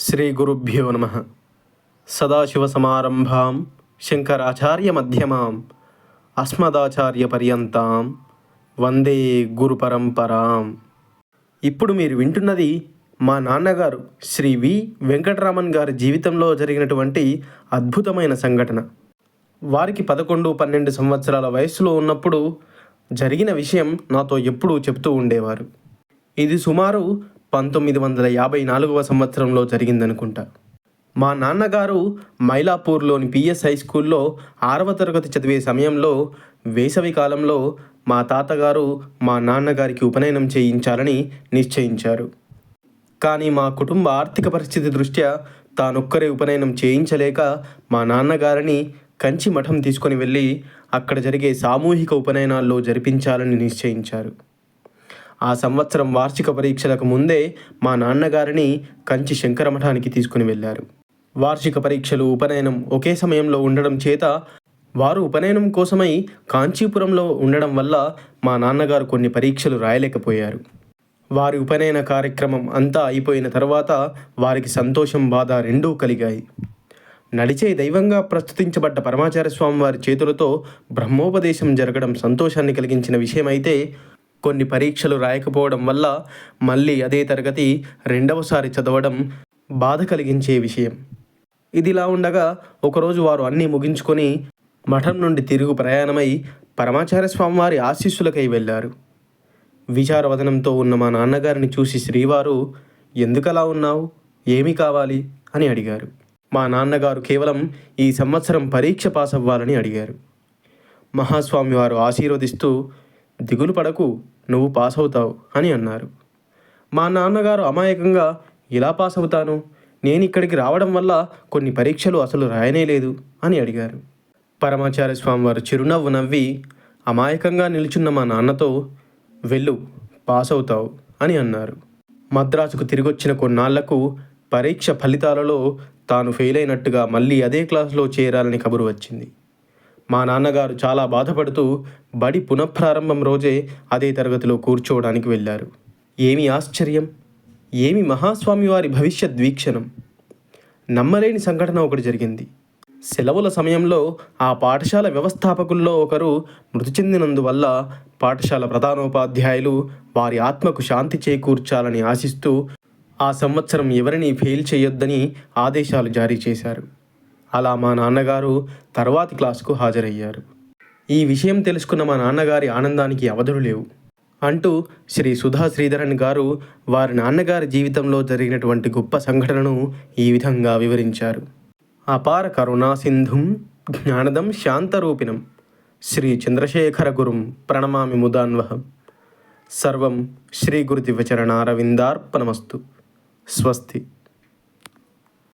శ్రీ గురుభ్యో నమ. మధ్యమాం ఆస్మదాచార్య పర్యంతం వందే గురు పరంపరాం ఇప్పుడు మీరు వింటున్నది మా నాన్నగారు శ్రీ వి. వెంకటరామన్ గారి జీవితంలో జరిగినటువంటి అద్భుతమైన సంఘటన. వారికి పదకొండు పన్నెండు సంవత్సరాల వయసులో ఉన్నప్పుడు జరిగిన విషయం నాతో ఎప్పుడూ చెప్తూ ఉండేవారు. ఇది సుమారు పంతొమ్మిది వందల యాభై నాలుగవ సంవత్సరంలో జరిగిందనుకుంటా. మా నాన్నగారు మైలాపూర్లోని పిఎస్ హై స్కూల్లో ఆరవ తరగతి చదివే సమయంలో వేసవి కాలంలో మా తాతగారు మా నాన్నగారికి ఉపనయనం చేయించాలని నిశ్చయించారు. కానీ మా కుటుంబ ఆర్థిక పరిస్థితి దృష్ట్యా తానొక్కరే ఉపనయనం చేయించలేక మా నాన్నగారిని కంచి మఠం తీసుకొని వెళ్ళి అక్కడ జరిగే సామూహిక ఉపనయనాల్లో జరిపించాలని నిశ్చయించారు. ఆ సంవత్సరం వార్షిక పరీక్షలకు ముందే మా నాన్నగారిని కంచి శంకర మఠానికి తీసుకుని వెళ్ళారు. వార్షిక పరీక్షలు ఉపనయనం ఒకే సమయంలో ఉండడం చేత వారు ఉపనయనం కోసమై కాంచీపురంలో ఉండడం వల్ల మా నాన్నగారు కొన్ని పరీక్షలు రాయలేకపోయారు. వారి ఉపనయన కార్యక్రమం అంతా అయిపోయిన తర్వాత వారికి సంతోషం బాధ రెండూ కలిగాయి. నడిచే దైవంగా ప్రస్తుతించబడ్డ పరమాచార్య స్వామి వారి చేతులతో బ్రహ్మోపదేశం జరగడం సంతోషాన్ని కలిగించిన విషయమైతే కొన్ని పరీక్షలు రాయకపోవడం వల్ల మళ్ళీ అదే తరగతి రెండవసారి చదవడం బాధ కలిగించే విషయం. ఇదిలా ఉండగా ఒకరోజు వారు అన్నీ ముగించుకొని మఠం నుండి తిరుగు ప్రయాణమై పరమాచార్య స్వామివారి ఆశీస్సులకై వెళ్ళారు. విచారవదనంతో ఉన్న మా నాన్నగారిని చూసి శ్రీవారు ఎందుకలా ఉన్నావు? ఏమి కావాలి? అని అడిగారు. మా నాన్నగారు కేవలం ఈ సంవత్సరం పరీక్ష పాస్ అవ్వాలని అడిగారు. మహాస్వామి వారు ఆశీర్వదిస్తూ దిగులు పడకు నువ్వు పాస్ అవుతావు అని అన్నారు. మా నాన్నగారు అమాయకంగా ఇలా పాస్ అవుతాను నేను ఇక్కడికి రావడం వల్ల కొన్ని పరీక్షలు అసలు రాయనే లేదు అని అడిగారు. పరమాచార్య స్వామి వారు చిరునవ్వు నవ్వి అమాయకంగా నిలుచున్న మా నాన్నతో వెళ్ళు పాస్ అవుతావు అని అన్నారు. మద్రాసుకు తిరిగొచ్చిన కొన్నాళ్ళకు పరీక్ష ఫలితాలలో తాను ఫెయిల్ అయినట్టుగా మళ్ళీ అదే క్లాసులో చేరాలని కబురు వచ్చింది. మా నాన్నగారు చాలా బాధపడుతూ బడి పునఃప్రారంభం రోజే అదే తరగతిలో కూర్చోవడానికి వెళ్ళారు. ఏమి ఆశ్చర్యం? ఏమి మహాస్వామి వారి భవిష్యత్ వీక్షణం నమ్మలేని సంఘటన ఒకటి జరిగింది. సెలవుల సమయంలో ఆ పాఠశాల వ్యవస్థాపకుల్లో ఒకరు మృతి చెందినందువల్ల పాఠశాల ప్రధానోపాధ్యాయులు వారి ఆత్మకు శాంతి చేకూర్చాలని ఆశిస్తూ ఆ సంవత్సరం ఎవరిని ఫెయిల్ చేయొద్దని ఆదేశాలు జారీ చేశారు. అలా మా నాన్నగారు తర్వాతి క్లాసుకు హాజరయ్యారు. ఈ విషయం తెలుసుకున్న మా నాన్నగారి ఆనందానికి అవధులు లేవు. అంటూ శ్రీ సుధా శ్రీధరన్ గారు వారి నాన్నగారి జీవితంలో జరిగినటువంటి గొప్ప సంఘటనను ఈ విధంగా వివరించారు. అపార కరుణా సింధుం జ్ఞానదం శాంతరూపిణం శ్రీ చంద్రశేఖర గురుం ప్రణమామి ముదాన్వహం. సర్వం శ్రీ గురుదివచరణారవిందార్పణమస్తు స్వస్తి.